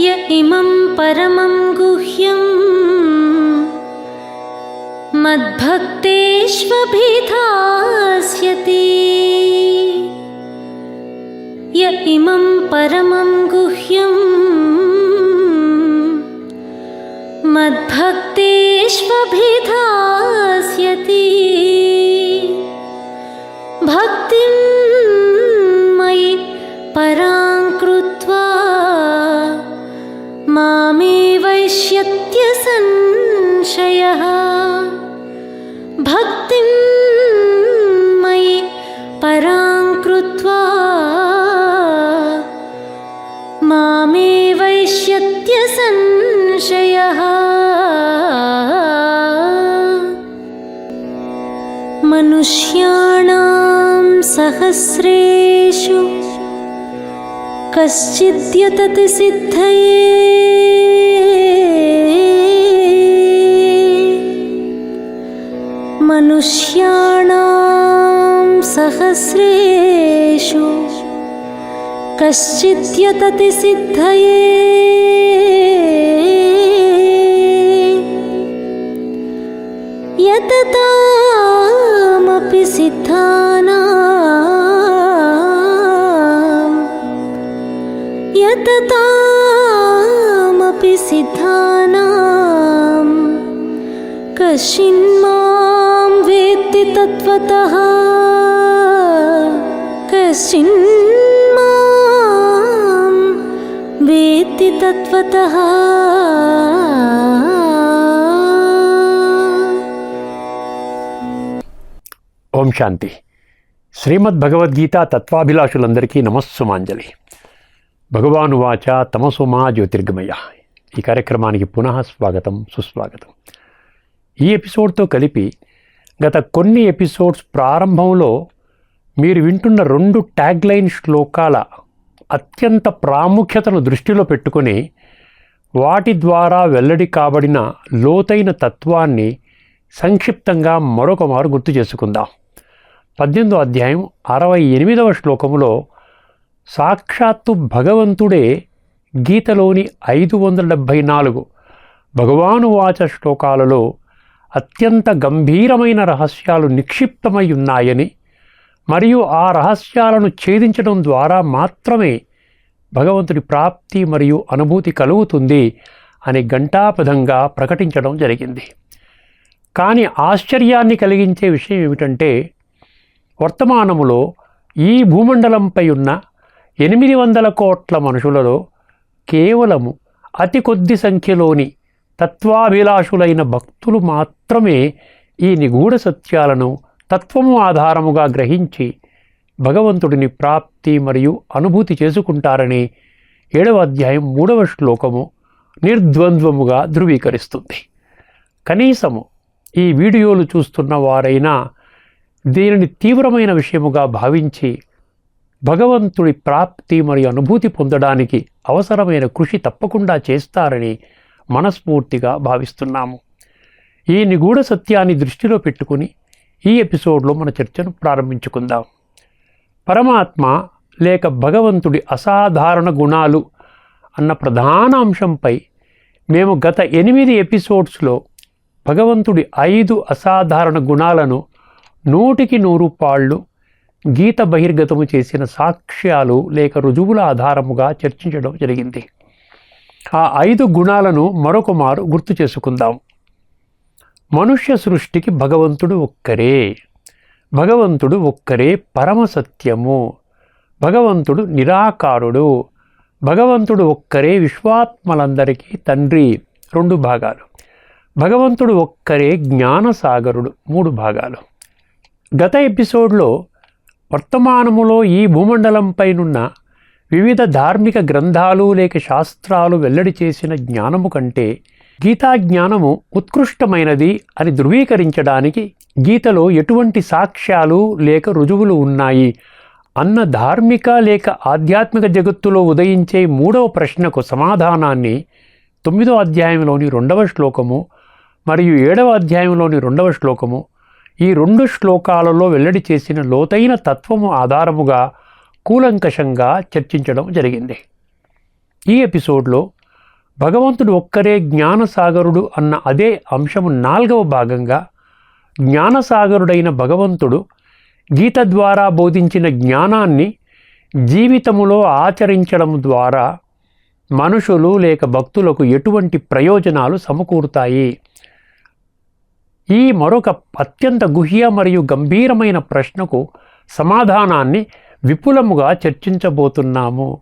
य इमं परमं गुह्यं मद्भक्तेष्वभिधास्यति। य इमं परमं गुह्यं मद्भक्तेष्वभिधास्यति। भक्तिं मनुष्याणां सहस्रेषु कश्चिद्यतति सिद्धये। मनुष्याणां सहस्रेषु कश्चिद्यतति सिद्धये यततामपि सिद्धानां कश्चिन्मां वेत्ति तत्त्वतः कश्चिन्मां वेत्ति तत्त्वतः ఓం శాంతి శ్రీమద్ భగవద్గీత తత్వాభిలాషులందరికీ నమస్సుమాంజలి భగవాను వాచ తమసుమా జ్యోతిర్గమయ ఈ కార్యక్రమానికి పునః స్వాగతం సుస్వాగతం. ఈ ఎపిసోడ్తో కలిపి గత కొన్ని ఎపిసోడ్స్ ప్రారంభంలో మీరు వింటున్న రెండు ట్యాగ్లైన్ శ్లోకాల అత్యంత ప్రాముఖ్యతను దృష్టిలో పెట్టుకొని వాటి ద్వారా వెల్లడి కాబడిన లోతైన తత్వాన్ని సంక్షిప్తంగా మరొక మారు గుర్తు చేసుకుందాం. పద్దెనిమిదో అధ్యాయం అరవై ఎనిమిదవ శ్లోకములో సాక్షాత్తు భగవంతుడే గీతలోని ఐదు వందల డెబ్భై నాలుగు భగవానువాచ శ్లోకాలలో అత్యంత గంభీరమైన రహస్యాలు నిక్షిప్తమై ఉన్నాయని మరియు ఆ రహస్యాలను ఛేదించడం ద్వారా మాత్రమే భగవంతుడి ప్రాప్తి మరియు అనుభూతి కలుగుతుంది అని ఘంటాపథంగా ప్రకటించడం జరిగింది. కానీ ఆశ్చర్యాన్ని కలిగించే విషయం ఏమిటంటే వర్తమానములో ఈ భూమండలంపై ఉన్న ఎనిమిది వందల కోట్ల మనుషులలో కేవలము అతి కొద్ది సంఖ్యలోని తత్వాభిలాషులైన భక్తులు మాత్రమే ఈ నిగూఢ సత్యాలను తత్వము ఆధారముగా గ్రహించి భగవంతుడిని ప్రాప్తి మరియు అనుభూతి చేసుకుంటారని ఏడవ అధ్యాయం మూడవ శ్లోకము నిర్ద్వంద్వముగా ధృవీకరిస్తుంది. కనీసము ఈ వీడియోలు చూస్తున్న వారైనా దీనిని తీవ్రమైన విషయముగా భావించి భగవంతుడి ప్రాప్తి మరియు అనుభూతి పొందడానికి అవసరమైన కృషి తప్పకుండా చేస్తారని మనస్ఫూర్తిగా భావిస్తున్నాము. ఈ నిగూఢ సత్యాన్ని దృష్టిలో పెట్టుకుని ఈ ఎపిసోడ్లో మన చర్చను ప్రారంభించుకుందాం. పరమాత్మ లేక భగవంతుడి అసాధారణ గుణాలు అన్న ప్రధాన అంశంపై మేము గత ఎనిమిది ఎపిసోడ్స్లో భగవంతుడి ఐదు అసాధారణ గుణాలను నూటికి నూరు పాళ్ళు గీత బహిర్గతము చేసిన సాక్ష్యాలు లేక రుజువుల ఆధారముగా చర్చించడం జరిగింది. ఆ ఐదు గుణాలను మరొక మారు గుర్తు చేసుకుందాం. మనుష్య సృష్టికి భగవంతుడు ఒక్కరే. భగవంతుడు ఒక్కరే పరమ సత్యము. భగవంతుడు నిరాకారుడు. భగవంతుడు ఒక్కరే విశ్వాత్మలందరికీ తండ్రి. రెండు భాగాలు. భగవంతుడు ఒక్కరే జ్ఞానసాగరుడు. మూడు భాగాలు. గత ఎపిసోడ్లో వర్తమానములో ఈ భూమండలంపైనున్న వివిధ ధార్మిక గ్రంథాలు లేక శాస్త్రాలు వెల్లడి చేసిన జ్ఞానము కంటే గీతా జ్ఞానము ఉత్కృష్టమైనది అని ధృవీకరించడానికి గీతలో ఎటువంటి సాక్ష్యాలు లేక రుజువులు ఉన్నాయి? అన్న ధార్మిక లేక ఆధ్యాత్మిక జగత్తులో ఉదయించే మూడవ ప్రశ్నకు సమాధానాన్ని తొమ్మిదో అధ్యాయంలోని రెండవ శ్లోకము మరియు ఏడవ అధ్యాయంలోని రెండవ శ్లోకము ఈ రెండు శ్లోకాలలో వెల్లడి చేసిన లోతైన తత్వము ఆధారముగా కూలంకషంగా చర్చించడం జరిగింది. ఈ ఎపిసోడ్లో భగవంతుడు ఒక్కరే జ్ఞానసాగరుడు అన్న అదే అంశము నాలుగవ భాగంగా జ్ఞానసాగరుడైన భగవంతుడు గీత ద్వారా బోధించిన జ్ఞానాన్ని జీవితములో ఆచరించడం ద్వారా మనుషులు లేక భక్తులకు ఎటువంటి ప్రయోజనాలు సమకూరుతాయి? ఈ మరొక అత్యంత గుహ్య మరియు గంభీరమైన ప్రశ్నకు సమాధానాన్ని విపులముగా చర్చించబోతున్నాము.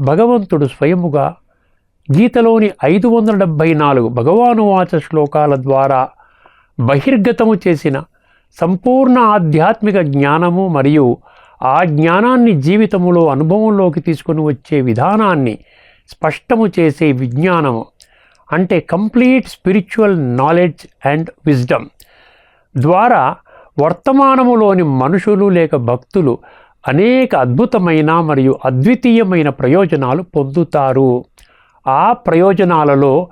భగవంతుడు స్వయముగా గీతలోని ఐదు వందల డెబ్భై నాలుగు భగవానువాచ శ్లోకాల ద్వారా బహిర్గతము చేసిన సంపూర్ణ ఆధ్యాత్మిక జ్ఞానము మరియు ఆ జ్ఞానాన్ని జీవితములో అనుభవంలోకి తీసుకొని వచ్చే విధానాన్ని స్పష్టము చేసే విజ్ఞానము. అంటే complete spiritual knowledge and wisdom ద్వారా వర్తమానములోని మనుషులు లేక భక్తులు అనేక అద్భుతమైన మరియు అద్వితీయమైన ప్రయోజనాలు పొందుతారు. ఆ ప్రయోజనాలలో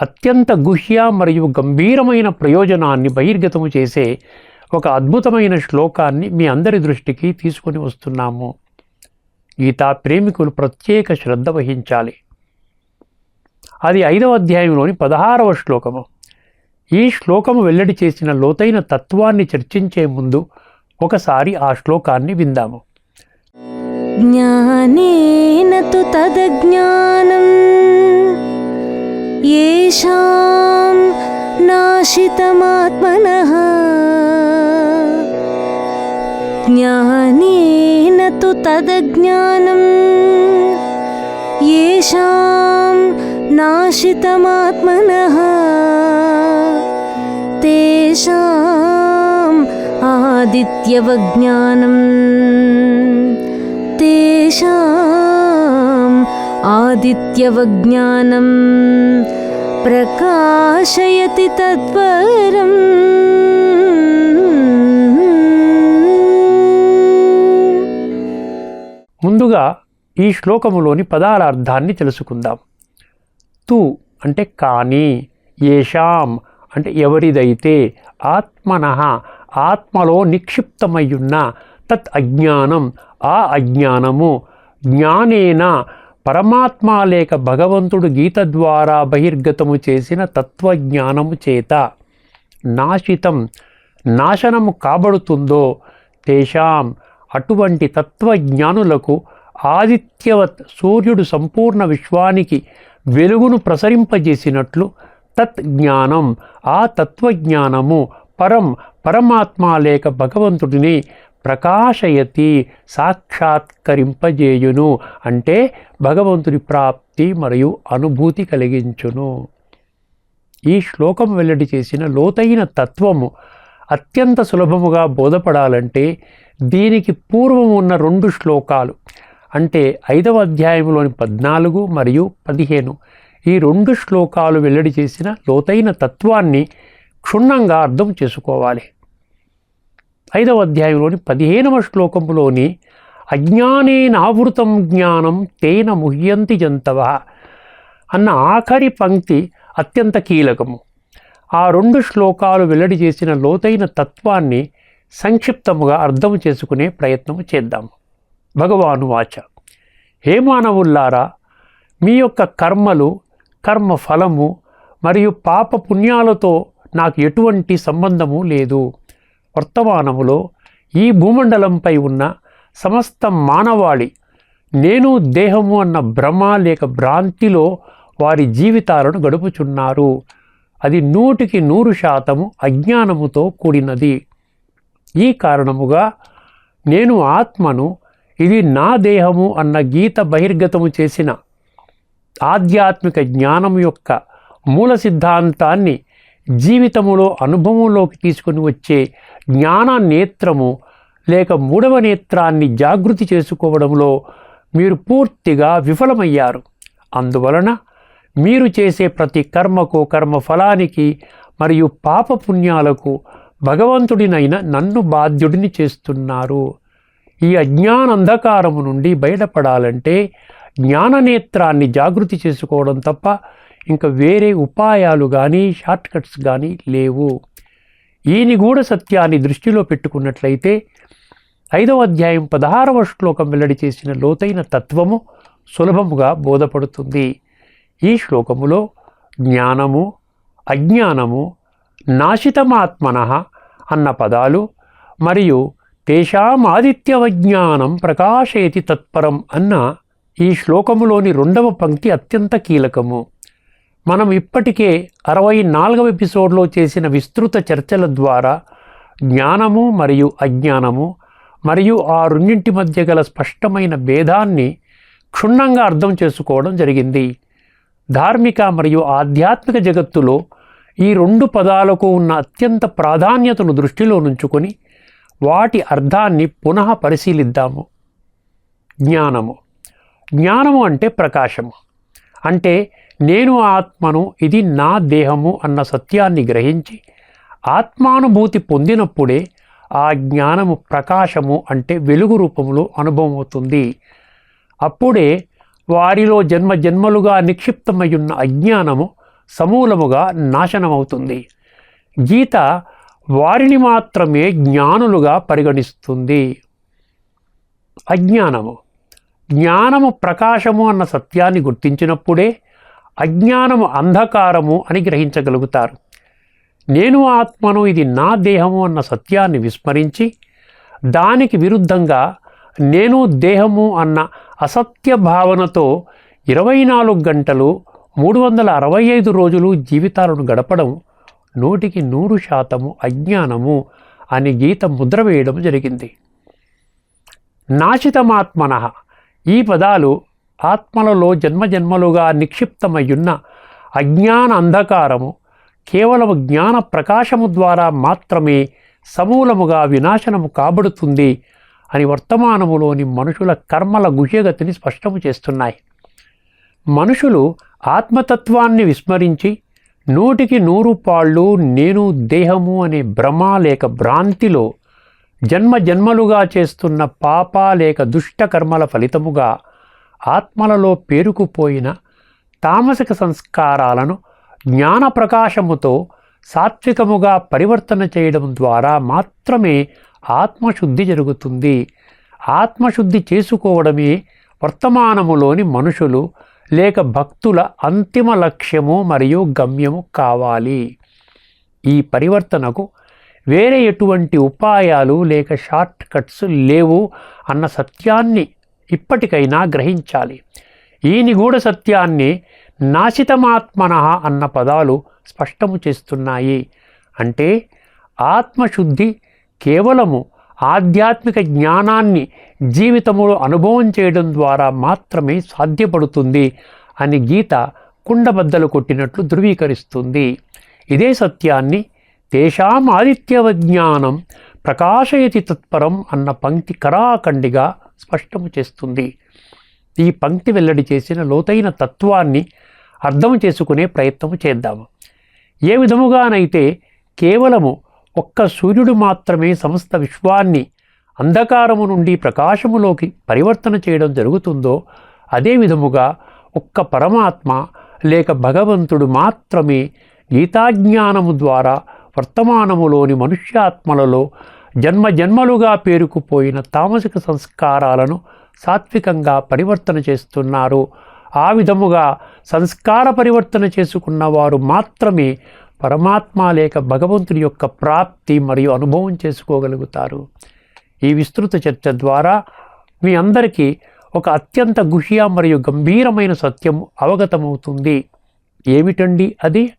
అత్యంత గుహ్య మరియు గంభీరమైన ప్రయోజనాన్ని బహిర్గతము చేసే ఒక అద్భుతమైన శ్లోకాన్ని మీ అందరి దృష్టికి తీసుకొని వస్తున్నాము. గీతా ప్రేమికులు ప్రత్యేక శ్రద్ధ వహించాలి. అది ఐదవ అధ్యాయంలోని పదహారవ శ్లోకము. ఈ శ్లోకము వెల్లడి చేసిన లోతైన తత్వాన్ని చర్చించే ముందు ఒకసారి ఆ శ్లోకాన్ని విందాము. జ్ఞానేనతు తదజ్ఞానం ఏషాం నాశితమాత్మన. జ్ఞానేన తదజ్ఞానం ఏషాం नाशितमात्मनः तेषाम् आदित्यवज्ञानम् तेषाम् आदित्यवज्ञानं प्रकाशयति तत्परम् ముందుగా ఈ శ్లోకములోని పదాల అర్థాన్ని తెలుసుకుందాం తు అంటే కానీ ఏషాం అంటే ఎవరిదైతే ఆత్మన ఆత్మలో నిక్షిప్తమయ్యున్న తత్ అజ్ఞానం ఆ అజ్ఞానము జ్ఞానేన పరమాత్మ లేక భగవంతుడు గీత ద్వారా బహిర్గతము చేసిన తత్వజ్ఞానము చేత నాశితం నాశనము కాబడుతుందో తేషాం అటువంటి తత్వజ్ఞానులకు ఆదిత్యవత్ సూర్యుడు సంపూర్ణ విశ్వానికి వెలుగును ప్రసరింపజేసినట్లు తత్ జ్ఞానం ఆ తత్వజ్ఞానము పరం పరమాత్మ లేక భగవంతుడిని ప్రకాశయతి సాక్షాత్కరింపజేయును. అంటే భగవంతుడి ప్రాప్తి మరియు అనుభూతి కలిగించును. ఈ శ్లోకం వెల్లడి చేసిన లోతైన తత్వము అత్యంత సులభముగా బోధపడాలంటే దీనికి పూర్వం ఉన్న రెండు శ్లోకాలు అంటే ఐదవ అధ్యాయంలోని పద్నాలుగు మరియు పదిహేను. ఈ రెండు శ్లోకాలు వెల్లడి చేసిన లోతైన తత్వాన్ని క్షుణ్ణంగా అర్థం చేసుకోవాలి. ఐదవ అధ్యాయంలోని పదిహేనవ శ్లోకంలోని అజ్ఞానేనావృతం జ్ఞానం తేన ముహ్యంతి జంతవ అన్న ఆఖరి పంక్తి అత్యంత కీలకము. ఆ రెండు శ్లోకాలు వెల్లడి చేసిన లోతైన తత్వాన్ని సంక్షిప్తముగా అర్థం చేసుకునే ప్రయత్నం చేద్దాము. భగవాను వాచ. హే మానవుల్లారా మీ యొక్క కర్మలు కర్మ ఫలము మరియు పాప పుణ్యాలతో నాకు ఎటువంటి సంబంధము లేదు. వర్తమానములో ఈ భూమండలంపై ఉన్న సమస్త మానవాళి నేను దేహము అన్న భ్రమ లేక భ్రాంతిలో వారి జీవితాలను గడుపుచున్నారు. అది నూటికి నూరు శాతము అజ్ఞానముతో కూడినది. ఈ కారణముగా నేను ఆత్మను ఇది నా దేహము అన్న గీత బహిర్గతము చేసిన ఆధ్యాత్మిక జ్ఞానం యొక్క మూల సిద్ధాంతాన్ని జీవితములో అనుభవంలోకి తీసుకుని వచ్చే జ్ఞాన నేత్రము లేక మూడవ నేత్రాన్ని జాగృతి చేసుకోవడంలో మీరు పూర్తిగా విఫలమయ్యారు. అందువలన మీరు చేసే ప్రతి కర్మకు కర్మ ఫలానికి మరియు పాప పుణ్యాలకు భగవంతుడినైన నన్ను బాధ్యుడిని చేస్తున్నారు. ఈ అజ్ఞానంధకారము నుండి బయటపడాలంటే జ్ఞాననేత్రాన్ని జాగృతి చేసుకోవడం తప్ప ఇంకా వేరే ఉపాయాలు కానీ షార్ట్కట్స్ కానీ లేవు. ఈ నిగూఢ సత్యాన్ని దృష్టిలో పెట్టుకున్నట్లయితే ఐదవ అధ్యాయం పదహారవ శ్లోకం వెల్లడి చేసిన లోతైన తత్వము సులభముగా బోధపడుతుంది. ఈ శ్లోకములో జ్ఞానము అజ్ఞానము నాశితమాత్మన అన్న పదాలు మరియు తేషామాదిత్యవజ్ఞానం ప్రకాశయతి తత్పరం అన్న ఈ శ్లోకములోని రెండవ పంక్తి అత్యంత కీలకము. మనం ఇప్పటికే అరవై నాలుగవ ఎపిసోడ్లో చేసిన విస్తృత చర్చల ద్వారా జ్ఞానము మరియు అజ్ఞానము మరియు ఆ రెండింటి మధ్య గల స్పష్టమైన భేదాన్ని క్షుణ్ణంగా అర్థం చేసుకోవడం జరిగింది. ధార్మిక మరియు ఆధ్యాత్మిక జగత్తులో ఈ రెండు పదాలకు ఉన్న అత్యంత ప్రాధాన్యతను దృష్టిలో నుంచుకొని వాటి అర్థాన్ని పునః పరిశీలిద్దాము. జ్ఞానము. జ్ఞానము అంటే ప్రకాశము. అంటే నేను ఆత్మను ఇది నా దేహము అన్న సత్యాన్ని గ్రహించి ఆత్మానుభూతి పొందినప్పుడే ఆ జ్ఞానము ప్రకాశము అంటే వెలుగు రూపంలో అనుభవం అవుతుంది అప్పుడే వారిలో జన్మ జన్మలుగా నిక్షిప్తమయ్యున్న అజ్ఞానము సమూలముగా నాశనమవుతుంది. గీత వారిని మాత్రమే జ్ఞానులుగా పరిగణిస్తుంది. అజ్ఞానము. జ్ఞానము ప్రకాశము అన్న సత్యాన్ని గుర్తించినప్పుడే అజ్ఞానము అంధకారము అని గ్రహించగలుగుతారు. నేను ఆత్మను ఇది నా దేహము అన్న సత్యాన్ని విస్మరించి దానికి విరుద్ధంగా నేను దేహము అన్న అసత్య భావనతో ఇరవై నాలుగు గంటలు మూడు వందల అరవై ఐదు రోజులు జీవితాలను గడపడం నూటికి నూరు శాతము అజ్ఞానము అని గీత ముద్ర వేయడం జరిగింది. నాశితమాత్మన. ఈ పదాలు ఆత్మలలో జన్మజన్మలుగా నిక్షిప్తమయ్యున్న అజ్ఞాన అంధకారము కేవలం జ్ఞాన ప్రకాశము ద్వారా మాత్రమే సమూలముగా వినాశనము కాబడుతుంది అని వర్తమానములోని మనుషుల కర్మల గుహ్యగతిని స్పష్టము చేస్తున్నాయి. మనుషులు ఆత్మతత్వాన్ని విస్మరించి నూటికి నూరు పాళ్ళు నేను దేహము అనే భ్రమ లేక భ్రాంతిలో జన్మ జన్మలుగా చేస్తున్న పాప లేక దుష్టకర్మల ఫలితముగా ఆత్మలలో పేరుకుపోయిన తామసిక సంస్కారాలను జ్ఞాన ప్రకాశముతో సాత్వికముగా పరివర్తన చేయడం ద్వారా మాత్రమే ఆత్మశుద్ధి జరుగుతుంది. ఆత్మశుద్ధి చేసుకోవడమే వర్తమానములోని మనుషులు లేక భక్తుల అంతిమ లక్ష్యము మరియు గమ్యము కావాలి. ఈ పరివర్తనకు వేరే ఎటువంటి ఉపాయాలు లేక షార్ట్ కట్స్ లేవు అన్న సత్యాన్ని ఇప్పటికైనా గ్రహించాలి. ఈ నిగూఢ సత్యాన్ని నాశితమాత్మన అన్న పదాలు స్పష్టము చేస్తున్నాయి. అంటే ఆత్మశుద్ధి కేవలము ఆధ్యాత్మిక జ్ఞానాన్ని జీవితంలో అనుభవం చేయడం ద్వారా మాత్రమే సాధ్యపడుతుంది అని గీత కుండబద్దలు కొట్టినట్లు ధృవీకరిస్తుంది. ఇదే సత్యాన్ని తేషాం ఆదిత్యవజ్ఞానం ప్రకాశయతి తత్పరం అన్న పంక్తి కరాఖండిగా స్పష్టము చేస్తుంది. ఈ పంక్తి వెల్లడి చేసిన లోతైన తత్వాన్ని అర్థం చేసుకునే ప్రయత్నం చేద్దాము. ఏ విధముగానైతే కేవలము ఒక్క సూర్యుడు మాత్రమే సమస్త విశ్వాన్ని అంధకారము నుండి ప్రకాశములోకి పరివర్తన చేయడం జరుగుతుందో అదే విధముగా ఒక్క పరమాత్మ లేక భగవంతుడు మాత్రమే గీతాజ్ఞానము ద్వారా వర్తమానములోని మనుష్యాత్మలలో జన్మ జన్మలుగా పేరుకుపోయిన తామసిక సంస్కారాలను సాత్వికంగా పరివర్తన చేస్తున్నారు. ఆ విధముగా సంస్కార పరివర్తన చేసుకున్న వారు మాత్రమే పరమాత్మ లేక భగవంతుడి యొక్క ప్రాప్తి మరియు అనుభవం చేసుకోగలుగుతారు. ఈ విస్తృత చర్చ ద్వారా మీ అందరికీ ఒక అత్యంత గుహ్య మరియు గంభీరమైన సత్యం అవగతమవుతుంది. ఏమిటండి అది?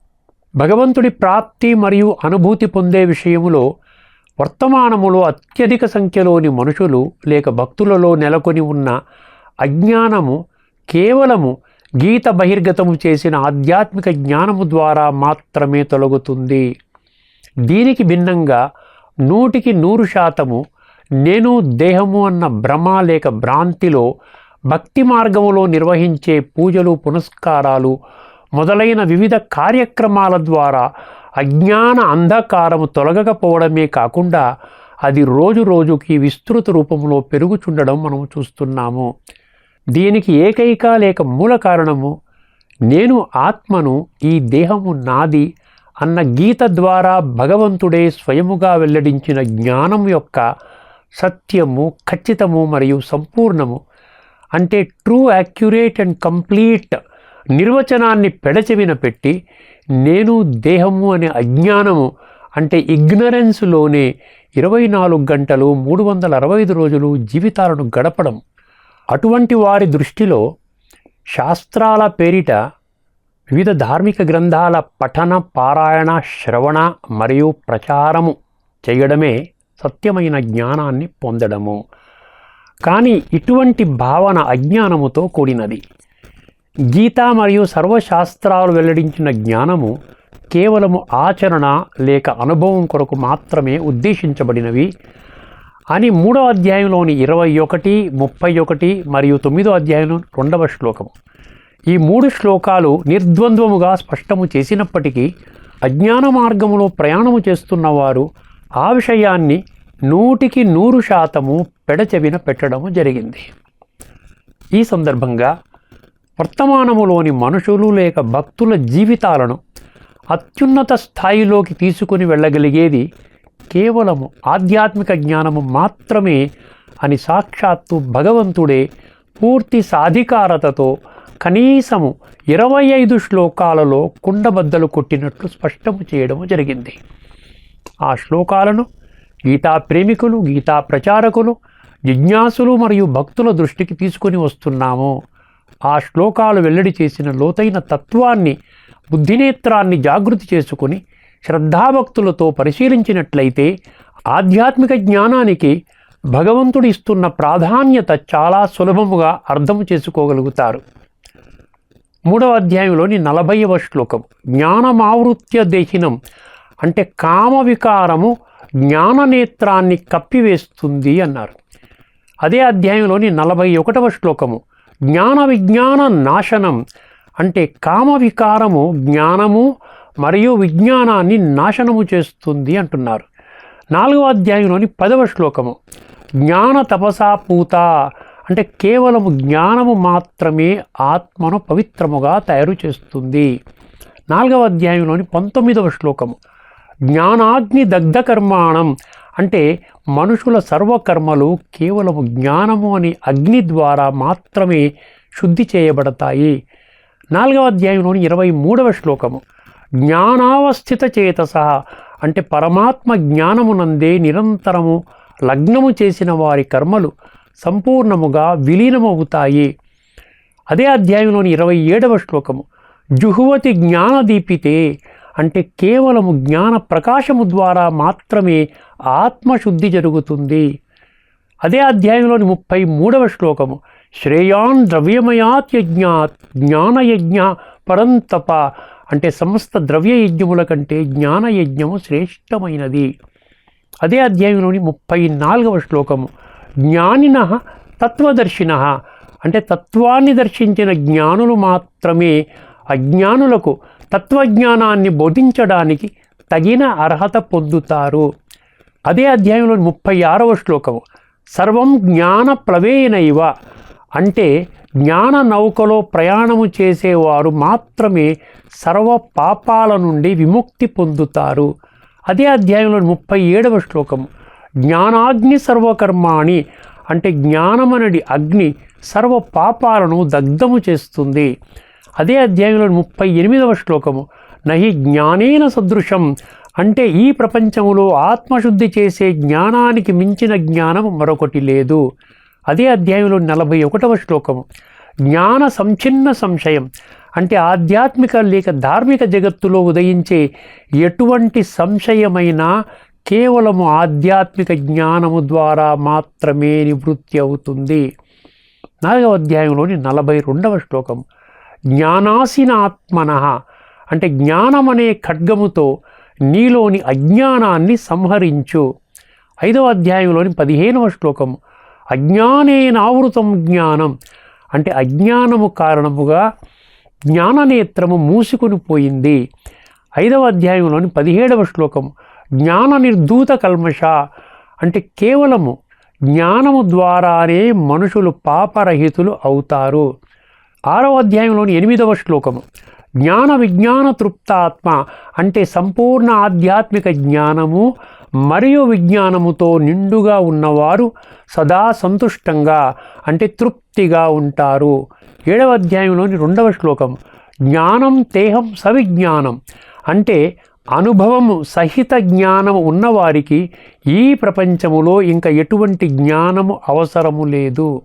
భగవంతుడి ప్రాప్తి మరియు అనుభూతి పొందే విషయంలో వర్తమానములో అత్యధిక సంఖ్యలోని మనుషులు లేక భక్తులలో నెలకొని ఉన్న అజ్ఞానము కేవలము గీత బహిర్గతము చేసిన ఆధ్యాత్మిక జ్ఞానము ద్వారా మాత్రమే తొలగుతుంది. దీనికి భిన్నంగా నూటికి నూరు శాతము నేను దేహము అన్న భ్రమ లేక భ్రాంతిలో భక్తి మార్గములో నిర్వహించే పూజలు పునస్కారాలు మొదలైన వివిధ కార్యక్రమాల ద్వారా అజ్ఞాన అంధకారము తొలగకపోవడమే కాకుండా అది రోజు రోజుకి విస్తృత రూపంలో పెరుగుచుండడం మనం చూస్తున్నాము. దీనికి ఏకైక లేక మూల కారణము నేను ఆత్మను ఈ దేహము నాది అన్న గీత ద్వారా భగవంతుడే స్వయముగా వెల్లడించిన జ్ఞానం యొక్క సత్యము ఖచ్చితము మరియు సంపూర్ణము అంటే ట్రూ యాక్యురేట్ అండ్ కంప్లీట్ నిర్వచనాన్ని పెడచెవిన పెట్టి నేను దేహము అనే అజ్ఞానము అంటే ఇగ్నరెన్స్లోనే ఇరవై నాలుగు గంటలు మూడు వందల అరవై ఐదు రోజులు జీవితాలను గడపడం. అటువంటి వారి దృష్టిలో శాస్త్రాల పేరిట వివిధ ధార్మిక గ్రంథాల పఠన పారాయణ శ్రవణ మరియు ప్రచారము చేయడమే సత్యమైన జ్ఞానాన్ని పొందడము. కానీ ఇటువంటి భావన అజ్ఞానముతో కూడినది. గీత మరియు సర్వశాస్త్రాలు వెల్లడించిన జ్ఞానము కేవలము ఆచరణ లేక అనుభవం కొరకు మాత్రమే ఉద్దేశించబడినవి. అని మూడో అధ్యాయంలోని ఇరవై ఒకటి ముప్పై ఒకటి మరియు తొమ్మిదో అధ్యాయంలో రెండవ శ్లోకము. ఈ మూడు శ్లోకాలు నిర్ద్వంద్వముగా స్పష్టము చేసినప్పటికీ అజ్ఞాన మార్గములో ప్రయాణము చేస్తున్న వారు ఆ విషయాన్ని నూటికి నూరు శాతము పెడచెవిన పెట్టడము జరిగింది. ఈ సందర్భంగా వర్తమానములోని మనుషులు లేక భక్తుల జీవితాలను అత్యున్నత స్థాయిలోకి తీసుకుని వెళ్ళగలిగేది కేవలము ఆధ్యాత్మిక జ్ఞానము మాత్రమే అని సాక్షాత్తు భగవంతుడే పూర్తి సాధికారతతో కనీసము ఇరవై ఐదు శ్లోకాలలో కుండబద్దలు కొట్టినట్లు స్పష్టము చేయడము జరిగింది. ఆ శ్లోకాలను గీతా ప్రేమికులు గీతా ప్రచారకులు జిజ్ఞాసులు మరియు భక్తుల దృష్టికి తీసుకొని వస్తున్నాము. ఆ శ్లోకాలు వెల్లడి చేసిన లోతైన తత్వాన్ని బుద్ధినేత్రాన్ని జాగృతి చేసుకుని శ్రద్ధాభక్తులతో పరిశీలించినట్లయితే ఆధ్యాత్మిక జ్ఞానానికి భగవంతుడు ఇస్తున్న ప్రాధాన్యత చాలా సులభముగా అర్థం చేసుకోగలుగుతారు. మూడవ అధ్యాయంలోని నలభైవ శ్లోకం. జ్ఞానమావృత్య దేశినం అంటే కామ వికారము జ్ఞాననేత్రాన్ని కప్పివేస్తుంది అన్నారు. అదే అధ్యాయంలోని నలభై ఒకటవ శ్లోకము. జ్ఞాన విజ్ఞాన నాశనం అంటే కామ వికారము జ్ఞానము మరియు విజ్ఞానాన్ని నాశనము చేస్తుంది అంటున్నారు. నాలుగవ అధ్యాయంలోని పదవ శ్లోకము. జ్ఞాన తపసా పూత. అంటే కేవలము జ్ఞానము మాత్రమే ఆత్మను పవిత్రముగా తయారు చేస్తుంది. నాలుగవ అధ్యాయంలోని పంతొమ్మిదవ శ్లోకము. జ్ఞానాగ్ని దగ్ధకర్మాణం. అంటే మనుషుల సర్వకర్మలు కేవలము జ్ఞానము అనే అగ్ని ద్వారా మాత్రమే శుద్ధి చేయబడతాయి. నాలుగవ అధ్యాయంలోని ఇరవై మూడవ శ్లోకము. జ్ఞానావస్థిత చేతస అంటే పరమాత్మ జ్ఞానమునందే నిరంతరము లగ్నము చేసిన వారి కర్మలు సంపూర్ణముగా విలీనమవుతాయి. అదే అధ్యాయంలోని ఇరవై ఏడవ శ్లోకము. జుహువతి జ్ఞానదీపితే అంటే కేవలము జ్ఞాన ప్రకాశము ద్వారా మాత్రమే ఆత్మశుద్ధి జరుగుతుంది. అదే అధ్యాయంలోని ముప్పై మూడవ శ్లోకము. శ్రేయాన్ ద్రవ్యమయాత్ యజ్ఞాత్ జ్ఞానయజ్ఞ పరంతప అంటే సమస్త ద్రవ్య యజ్ఞముల కంటే జ్ఞానయజ్ఞము శ్రేష్టమైనది. అదే అధ్యాయంలోని ముప్పై నాలుగవ శ్లోకము. జ్ఞానిన తత్వదర్శిన అంటే తత్వాన్ని దర్శించిన జ్ఞానులు మాత్రమే అజ్ఞానులకు తత్వజ్ఞానాన్ని బోధించడానికి తగిన అర్హత పొందుతారు. అదే అధ్యాయంలోని ముప్పై ఆరవ శ్లోకము. సర్వం జ్ఞాన ప్లవేనైవ అంటే జ్ఞాన నౌకలో ప్రయాణము చేసేవారు మాత్రమే సర్వ పాపాల నుండి విముక్తి పొందుతారు. అదే అధ్యాయంలో ముప్పై ఏడవ శ్లోకం. జ్ఞానాగ్ని సర్వకర్మాణి అంటే జ్ఞానమనడి అగ్ని సర్వ పాపాలను దగ్ధము చేస్తుంది. అదే అధ్యాయంలో ముప్పై ఎనిమిదవ శ్లోకము. నహి జ్ఞానేన సదృశం అంటే ఈ ప్రపంచంలో ఆత్మశుద్ధి చేసే జ్ఞానానికి మించిన జ్ఞానం మరొకటి లేదు. అదే అధ్యాయంలో నలభై ఒకటవ శ్లోకము. జ్ఞాన సంచిన్న సంశయం. అంటే ఆధ్యాత్మిక లేక ధార్మిక జగత్తులో ఉదయించే ఎటువంటి సంశయమైనా కేవలము ఆధ్యాత్మిక జ్ఞానము ద్వారా మాత్రమే నివృత్తి అవుతుంది. నాలుగవ అధ్యాయంలోని నలభై రెండవ శ్లోకం జ్ఞానాసిన అంటే జ్ఞానం అనే ఖడ్గముతో నీలోని అజ్ఞానాన్ని సంహరించు. ఐదవ అధ్యాయంలోని పదిహేనవ శ్లోకం అజ్ఞానేనావృతం జ్ఞానం. అంటే అజ్ఞానము కారణముగా జ్ఞాననేత్రము మూసుకుని పోయింది. ఐదవ అధ్యాయంలోని పదిహేడవ శ్లోకం జ్ఞాన నిర్ధూత కల్మష. అంటే కేవలము జ్ఞానము ద్వారానే మనుషులు పాపరహితులు అవుతారు. ఆరవ అధ్యాయంలోని ఎనిమిదవ శ్లోకము జ్ఞాన విజ్ఞాన తృప్తాత్మ అంటే సంపూర్ణ ఆధ్యాత్మిక జ్ఞానము మరియు విజ్ఞానముతో నిండుగా ఉన్నవారు సదా సంతుష్టంగా అంటే తృప్తిగా ఉంటారు. ఏడవ అధ్యాయంలోని రెండవ శ్లోకం జ్ఞానం తేహం సవిజ్ఞానం. అంటే అనుభవము సహిత జ్ఞానము ఉన్నవారికి ఈ ప్రపంచములో ఇంకా ఎటువంటి జ్ఞానము అవసరము లేదు.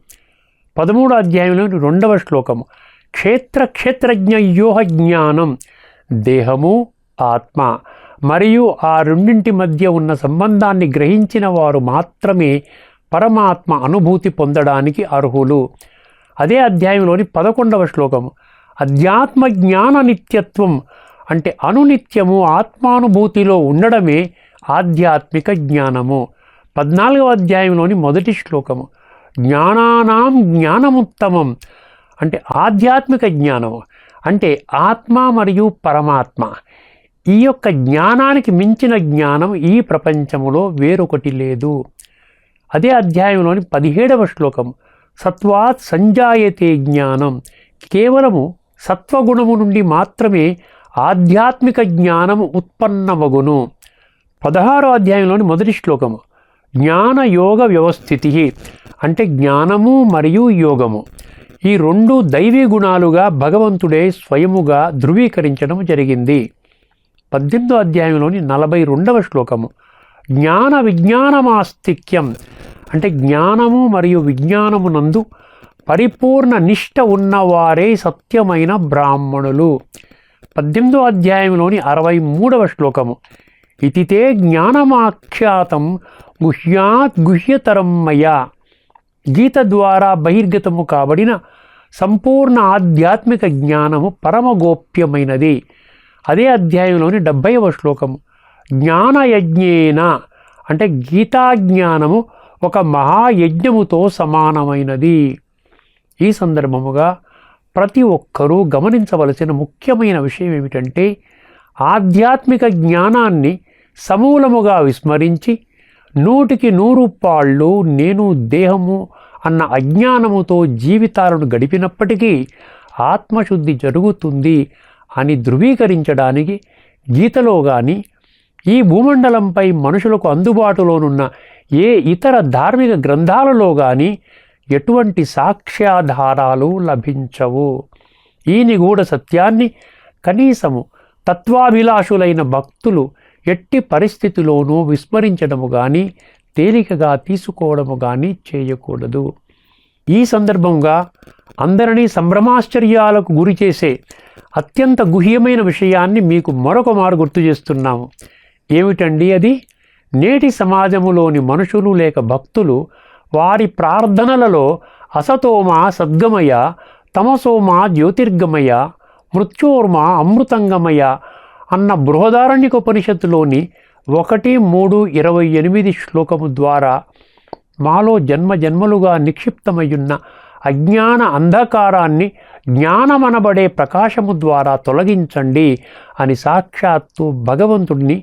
పదమూడో అధ్యాయంలోని రెండవ శ్లోకము క్షేత్ర క్షేత్రజ్ఞయోహ జ్ఞానం దేహము ఆత్మ. మరియు ఆ రెండింటి మధ్య ఉన్న సంబంధాన్ని గ్రహించిన వారు మాత్రమే పరమాత్మ అనుభూతి పొందడానికి అర్హులు. అదే అధ్యాయంలోని పదకొండవ శ్లోకం అధ్యాత్మ జ్ఞాన నిత్యత్వం అంటే అనునిత్యము ఆత్మానుభూతిలో ఉండడమే ఆధ్యాత్మిక జ్ఞానము. పద్నాలుగవ అధ్యాయంలోని మొదటి శ్లోకము. జ్ఞానానాం జ్ఞానముత్తమం అంటే ఆధ్యాత్మిక జ్ఞానము. అంటే ఆత్మ మరియు పరమాత్మ. ఈ యొక్క జ్ఞానానికి మించిన జ్ఞానం ఈ ప్రపంచములో వేరొకటి లేదు. అదే అధ్యాయంలోని పదిహేడవ శ్లోకం. సత్వాత్ సంజాయతే జ్ఞానం. కేవలము సత్వగుణము నుండి మాత్రమే ఆధ్యాత్మిక జ్ఞానము ఉత్పన్నమగును. పదహారో అధ్యాయంలోని మొదటి శ్లోకము. జ్ఞాన యోగ వ్యవస్థితి. అంటే జ్ఞానము మరియు యోగము. ఈ రెండు దైవీ గుణాలుగా భగవంతుడే స్వయముగా ధృవీకరించడం జరిగింది. పద్దెనిమిదో అధ్యాయంలోని నలభై రెండవ శ్లోకము. జ్ఞాన విజ్ఞానమాస్తిక్యం. అంటే జ్ఞానము మరియు విజ్ఞానమునందు పరిపూర్ణ నిష్ట ఉన్నవారే సత్యమైన బ్రాహ్మణులు. పద్దెనిమిదో అధ్యాయంలోని అరవై మూడవ శ్లోకము. ఇతితే జ్ఞానమాఖ్యాతం గుహ్యాత్ గుహ్యతరం మయా గీత ద్వారా బహిర్గతము కాబడిన సంపూర్ణ ఆధ్యాత్మిక జ్ఞానము పరమగోప్యమైనది. అదే అధ్యాయంలోని డెబ్భైవ శ్లోకము. జ్ఞానయజ్ఞేన అంటే గీతాజ్ఞానము ఒక మహాయజ్ఞముతో సమానమైనది. ఈ సందర్భముగా ప్రతి ఒక్కరూ గమనించవలసిన ముఖ్యమైన విషయం ఏమిటంటే ఆధ్యాత్మిక జ్ఞానాన్ని సమూలముగా విస్మరించి నూటికి నూరు పాళ్ళు నేను దేహము అన్న అజ్ఞానముతో జీవితాలను గడిపినప్పటికీ ఆత్మశుద్ధి జరుగుతుంది అని ధృవీకరించడానికి గీతలో కానీ ఈ భూమండలంపై మనుషులకు అందుబాటులోనున్న ఏ ఇతర ధార్మిక గ్రంథాలలో కానీ ఎటువంటి సాక్ష్యాధారాలు లభించవు. ఈ నిగూఢ సత్యాన్ని కనీసము తత్వాభిలాషులైన భక్తులు ఎట్టి పరిస్థితిలోనూ విస్మరించడము కానీ తేలికగా తీసుకోవడము కానీ చేయకూడదు. ఈ సందర్భంగా అందరినీ సంభ్రమాశ్చర్యాలకు గురి చేసే అత్యంత గుహ్యమైన విషయాన్ని మీకు మరొక మారు గుర్తు చేస్తున్నాము. ఏమిటండి అది? నేటి సమాజములోని మనుషులు లేక భక్తులు వారి ప్రార్థనలలో అసతోమ సద్గమయ తమసోమ జ్యోతిర్గమయ మృత్యోర్మ అమృతంగమయ అన్న బృహదారణ్యకోపనిషత్తులోని ఒకటి మూడు ఇరవై ఎనిమిది శ్లోకము ద్వారా మాలో జన్మ జన్మలుగా నిక్షిప్తమయ్యున్న అజ్ఞాన అంధకారాన్ని జ్ఞానమనబడే ప్రకాశము ద్వారా తొలగించండి అని సాక్షాత్తు భగవంతుడిని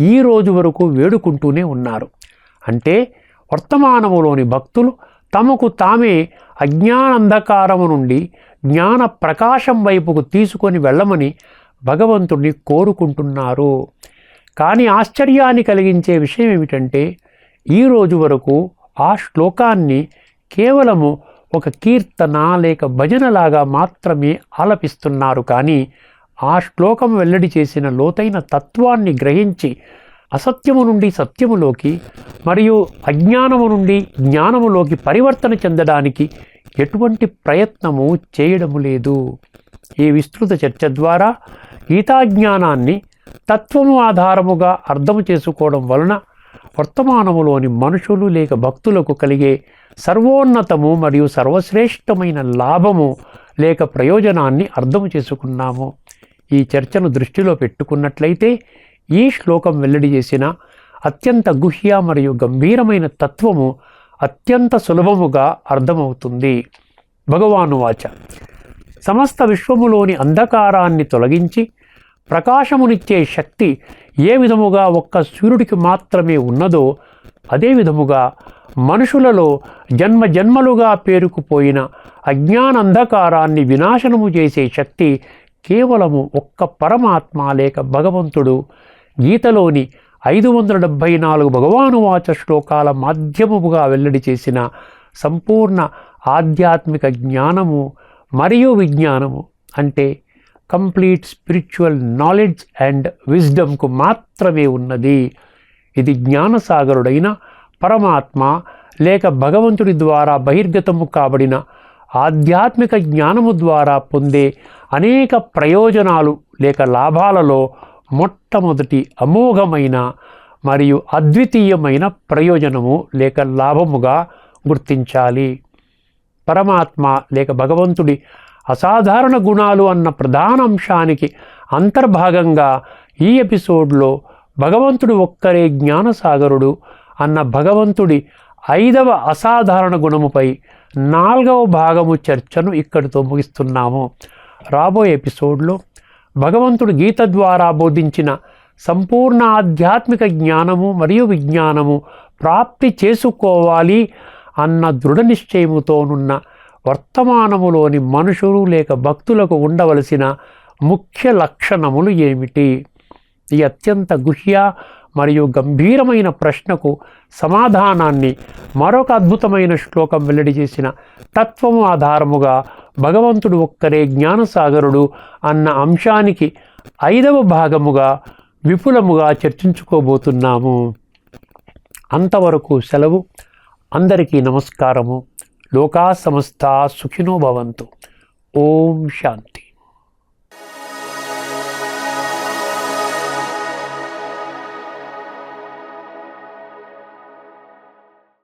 ఈ రోజు వరకు వేడుకుంటూనే ఉన్నారు. అంటే వర్తమానములోని భక్తులు తమకు తామే అజ్ఞానంధకారము నుండి జ్ఞాన ప్రకాశం వైపుకు తీసుకొని వెళ్ళమని భగవంతుడిని కోరుకుంటున్నారు. కానీ ఆశ్చర్యాన్ని కలిగించే విషయం ఏమిటంటే ఈ రోజు వరకు ఆ శ్లోకాన్ని కేవలము ఒక కీర్తన లేక భజనలాగా మాత్రమే ఆలపిస్తున్నారు. కానీ ఆ శ్లోకం వెల్లడి చేసిన లోతైన తత్వాన్ని గ్రహించి అసత్యము నుండి సత్యములోకి మరియు అజ్ఞానము నుండి జ్ఞానములోకి పరివర్తన చెందడానికి ఎటువంటి ప్రయత్నము చేయడము లేదు. ఈ విస్తృత చర్చ ద్వారా గీతాజ్ఞానాన్ని తత్వము ఆధారముగా అర్థము చేసుకోవడం వలన వర్తమానములోని మనుషులు లేక భక్తులకు కలిగే సర్వోన్నతము మరియు సర్వశ్రేష్టమైన లాభము లేక ప్రయోజనాన్ని అర్థం చేసుకున్నాము. ఈ చర్చను దృష్టిలో పెట్టుకున్నట్లయితే ఈ శ్లోకం వెల్లడి చేసిన అత్యంత గుహ్య మరియు గంభీరమైన తత్వము అత్యంత సులభముగా అర్థమవుతుంది. భగవాను వాచ. సమస్త విశ్వములోని అంధకారాన్ని తొలగించి ప్రకాశమునిచ్చే శక్తి ఏ విధముగా ఒక్క సూర్యుడికి మాత్రమే ఉన్నదో అదే విధముగా మనుషులలో జన్మ జన్మలుగా పేరుకుపోయిన అజ్ఞానంధకారాన్ని వినాశనము చేసే శక్తి కేవలము ఒక్క పరమాత్మ లేక భగవంతుడు. గీతలోని ఐదు వందల డెబ్భై నాలుగు భగవానువాచ శ్లోకాల మాధ్యమముగా వెల్లడి చేసిన సంపూర్ణ ఆధ్యాత్మిక జ్ఞానము మరియు విజ్ఞానము అంటే కంప్లీట్ స్పిరిచువల్ నాలెడ్జ్ అండ్ విజ్డమ్కు మాత్రమే ఉన్నది. ఇది జ్ఞానసాగరుడైన పరమాత్మ లేక భగవంతుడి ద్వారా బహిర్గతము కాబడిన ఆధ్యాత్మిక జ్ఞానము ద్వారా పొందే అనేక ప్రయోజనాలు లేక లాభాలలో మొట్టమొదటి అమోఘమైన మరియు అద్వితీయమైన ప్రయోజనము లేక లాభముగా గుర్తించాలి. పరమాత్మ లేక భగవంతుడి అసాధారణ గుణాలు అన్న ప్రధాన అంశానికి అంతర్భాగంగా ఈ ఎపిసోడ్లో భగవంతుడు ఒక్కరే జ్ఞానసాగరుడు అన్న భగవంతుడి ఐదవ అసాధారణ గుణముపై నాలుగవ భాగము చర్చను ఇక్కడితో ముగిస్తున్నాము. రాబోయే ఎపిసోడ్లో భగవంతుడు గీత ద్వారా బోధించిన సంపూర్ణ ఆధ్యాత్మిక జ్ఞానము మరియు విజ్ఞానము ప్రాప్తి చేసుకోవాలి అన్న దృఢ నిశ్చయముతోనున్న వర్తమానములోని మనుషులు లేక భక్తులకు ఉండవలసిన ముఖ్య లక్షణములు ఏమిటి? ఈ అత్యంత గుహ్య మరియు గంభీరమైన ప్రశ్నకు సమాధానాన్ని మరొక అద్భుతమైన శ్లోకం వెల్లడి చేసిన తత్వము ఆధారముగా భగవంతుడు ఒక్కరే జ్ఞానసాగరుడు అన్న అంశానికి ఐదవ భాగముగా విపులముగా చర్చించుకోబోతున్నాము. అంతవరకు సెలవు. అందరికీ నమస్కారము. లోకా సమస్త సుఖినో భవంతు. ఓం శాంతి.